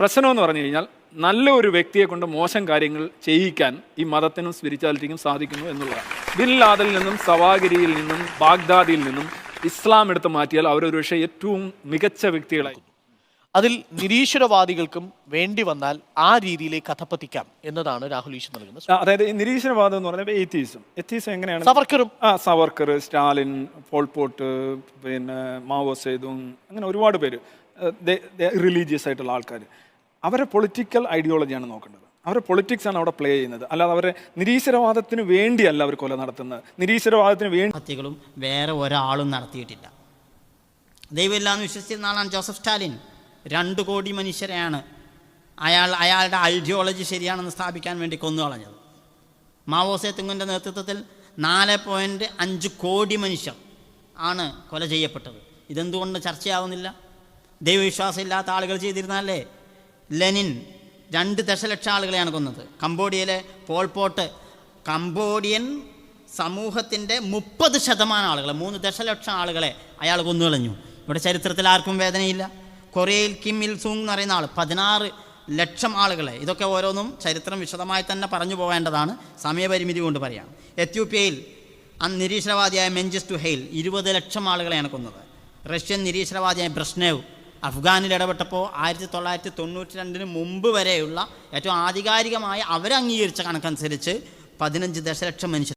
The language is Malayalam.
പ്രശ്നം എന്ന് പറഞ്ഞു കഴിഞ്ഞാൽ നല്ല ഒരു വ്യക്തിയെ കൊണ്ട് മോശം കാര്യങ്ങൾ ചെയ്യിക്കാൻ ഈ മതത്തിനും സ്പിരിച്വാലിറ്റിക്കും സാധിക്കുന്നു എന്നുള്ളതാണ്. ബിൻ നിന്നും സവാഗിരിയിൽ നിന്നും ബാഗ്ദാദിയിൽ നിന്നും ഇസ്ലാം എടുത്ത് മാറ്റിയാൽ അവരൊരു പക്ഷേ ഏറ്റവും മികച്ച വ്യക്തികളായി. അതിൽ നിരീശ്വരവാദികൾക്കും വേണ്ടി വന്നാൽ ആ രീതിയിലേക്ക് കഥപ്പത്തിക്കാം എന്നതാണ് രാഹുൽ ഈശ്വർ നൽകുന്നത് അതായത് ഈ നിരീശ്വരവാദം എന്ന് പറഞ്ഞാൽ എയ്ത്തീസം എത്തീസം എങ്ങനെയാണ്? സവർക്കറും. ആ സവർക്കർ സ്റ്റാലിൻ പോൾപോട്ട് പിന്നെ മാവോ സേതു അങ്ങനെ ഒരുപാട് പേര് റിലീജിയസ് ആയിട്ടുള്ള ആൾക്കാർ അവരെ പൊളിറ്റിക്കൽ ഐഡിയോളജിയാണ് നോക്കേണ്ടത്. അവരെ പൊളിറ്റിക്സ് ആണ് അവിടെ പ്ലേ ചെയ്യുന്നത്. അല്ലാതെ അവരെ നിരീശ്വരവാദത്തിന് വേണ്ടിയല്ല അവർ കൊല നടത്തുന്നത്. നിരീശ്വരവാദത്തിന് വേണ്ടി ഹത്യകളും വേറെ ഒരാളും നടത്തിയിട്ടില്ല. ദൈവമില്ലാന്ന് വിശ്വസിച്ചിരുന്ന ആളാണ് ജോസഫ് സ്റ്റാലിൻ. രണ്ട് കോടി മനുഷ്യരെയാണ് അയാൾ അയാളുടെ ഐഡിയോളജി ശരിയാണെന്ന് സ്ഥാപിക്കാൻ വേണ്ടി കൊന്നു കളഞ്ഞത്. മാവോസെ തിങ്ങിന്റെ നേതൃത്വത്തിൽ നാല് പോയിന്റ് അഞ്ച് കോടി മനുഷ്യർ ആണ് കൊല ചെയ്യപ്പെട്ടത്. ഇതെന്തുകൊണ്ട് ചർച്ചയാവുന്നില്ല? ദൈവവിശ്വാസം ഇല്ലാത്ത ആളുകൾ ചെയ്തിരുന്നാലേ ലെനിൻ രണ്ട് ദശലക്ഷം ആളുകളെയാണ് കൊന്നത്. കംബോഡിയയിലെ പോൾപോട്ട് കംബോഡിയൻ സമൂഹത്തിന്റെ മുപ്പത് ശതമാനം ആളുകളെ മൂന്ന് ദശലക്ഷം ആളുകളെ അയാൾ കൊന്നുകളഞ്ഞു ഇവിടെ ചരിത്രത്തിൽ ആർക്കും വേദനയില്ല. കൊറിയയിൽ കിം ഇൽ സൂങ് എന്ന് പറയുന്ന ആൾ പതിനാറ് ലക്ഷം ആളുകളെ. ഇതൊക്കെ ഓരോന്നും ചരിത്രം വിശദമായി തന്നെ പറഞ്ഞു പോകേണ്ടതാണ്. സമയപരിമിതി കൊണ്ട് പറയാം. എത്യോപ്യയിൽ അന്ന് നിരീശ്വരവാദിയായ മെഞ്ചിസ്റ്റു ഹെയിൽ ഇരുപത് ലക്ഷം ആളുകളെയാണ് കൊന്നത്. റഷ്യൻ നിരീശ്വരവാദിയായ ബ്രഷ്നേവ് അഫ്ഗാനിൽ ഇടപെട്ടപ്പോൾ ആയിരത്തി തൊള്ളായിരത്തി തൊണ്ണൂറ്റി രണ്ടിന് മുമ്പ് വരെയുള്ള ഏറ്റവും ആധികാരികമായ അവരംഗീകരിച്ച കണക്കനുസരിച്ച് പതിനഞ്ച് ദശലക്ഷം മനുഷ്യർ